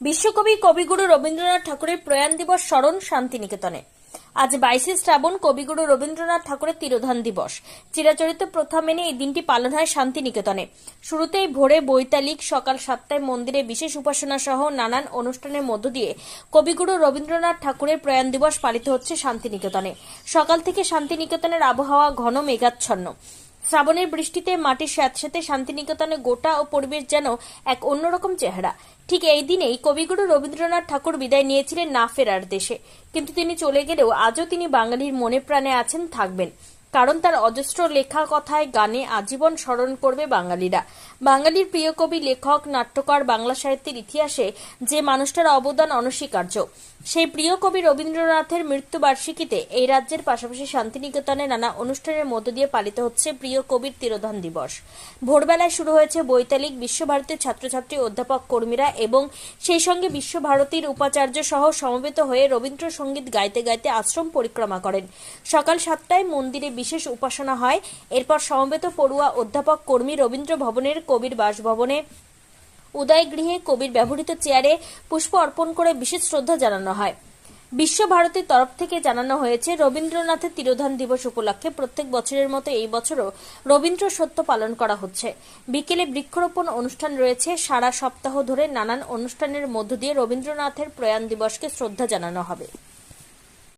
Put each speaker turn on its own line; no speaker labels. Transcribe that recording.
বিশ্বকবি কবিগুরু রবীন্দ্রনাথ ঠাকুরের প্রয়াণ দিবস স্মরণ শান্তিনিকেতনে। আজ বাইশে শ্রাবণ কবিগুরু রবীন্দ্রনাথ ঠাকুরের তিরোধান দিবস। চিরাচরিত প্রথা মেনে এই দিনটি পালন হয় শান্তিনিকেতনে। শুরুতেই ভোরে বৈতালিক সকাল সাতটায় মন্দিরে বিশেষ উপাসনা সহ নানান অনুষ্ঠানের মধ্য দিয়ে কবিগুরু রবীন্দ্রনাথ ঠাকুরের প্রয়াণ দিবস পালিত হচ্ছে শান্তিনিকেতনে। সকাল থেকে শান্তিনিকেতনের আবহাওয়া ঘন মেঘাচ্ছন্ন। শ্রাবণের বৃষ্টিতে মাটির স্যাঁতস্যাঁতে শান্তিনিকেতনে গোটা ও পরিবেশ যেন এক অন্যরকম চেহারা। ঠিক এই দিনেই কবিগুরু রবীন্দ্রনাথ ঠাকুর বিদায় নিয়েছিলেন না ফেরার দেশে। কিন্তু তিনি চলে গেলেও আজও তিনি বাঙালির মনে প্রাণে আছেন, থাকবেন। কারণ তার অজস্র লেখা কথায় গানে আজীবন স্মরণ করবে বাঙালিরা। বাঙালির প্রিয় কবি, লেখক, নাট্যকার, বাংলা সাহিত্যের ইতিহাসে যে মানুষটার অবদান অনস্বীকার্য। সেই প্রিয় কবি রবীন্দ্রনাথের মৃত্যুবার্ষিকীতে এই রাজ্যের পাশাপাশি শান্তিনিকেতনে নানা অনুষ্ঠানের মধ্য দিয়ে পালিত হচ্ছে প্রিয় কবির তিরোধান দিবস। ভোরবেলায় শুরু হয়েছে বৈতালিক বিশ্বভারতীর ছাত্রছাত্রী অধ্যাপক কর্মীরা এবং সেই সঙ্গে বিশ্বভারতীর উপাচার্য সহ সমবেত হয়ে রবীন্দ্রসঙ্গীত গাইতে গাইতে আশ্রম পরিক্রমা করেন। সকাল সাতটায় মন্দিরে বিশেষ উপাসনা হয়। এরপর সমবেত পড়ুয়া অধ্যাপক কর্মী রবীন্দ্র ভবনের কবির বাসভবনে। উদয়গৃহে কবির ব্যবহৃত চেয়ারে পুষ্প অর্পণ করে বিশেষ শ্রদ্ধা জানানো হয়। বিশ্বভারতীর তরফ থেকে জানানো হয়েছে, রবীন্দ্রনাথের তিরোধান দিবস উপলক্ষে প্রত্যেক বছরের মতো এই বছরও রবীন্দ্র সত্য পালন করা হচ্ছে। বিকেলে বৃক্ষরোপণ অনুষ্ঠান রয়েছে। সারা সপ্তাহ ধরে নানান অনুষ্ঠানের মধ্য দিয়ে রবীন্দ্রনাথের প্রয়াণ দিবসকে শ্রদ্ধা জানানো হবে।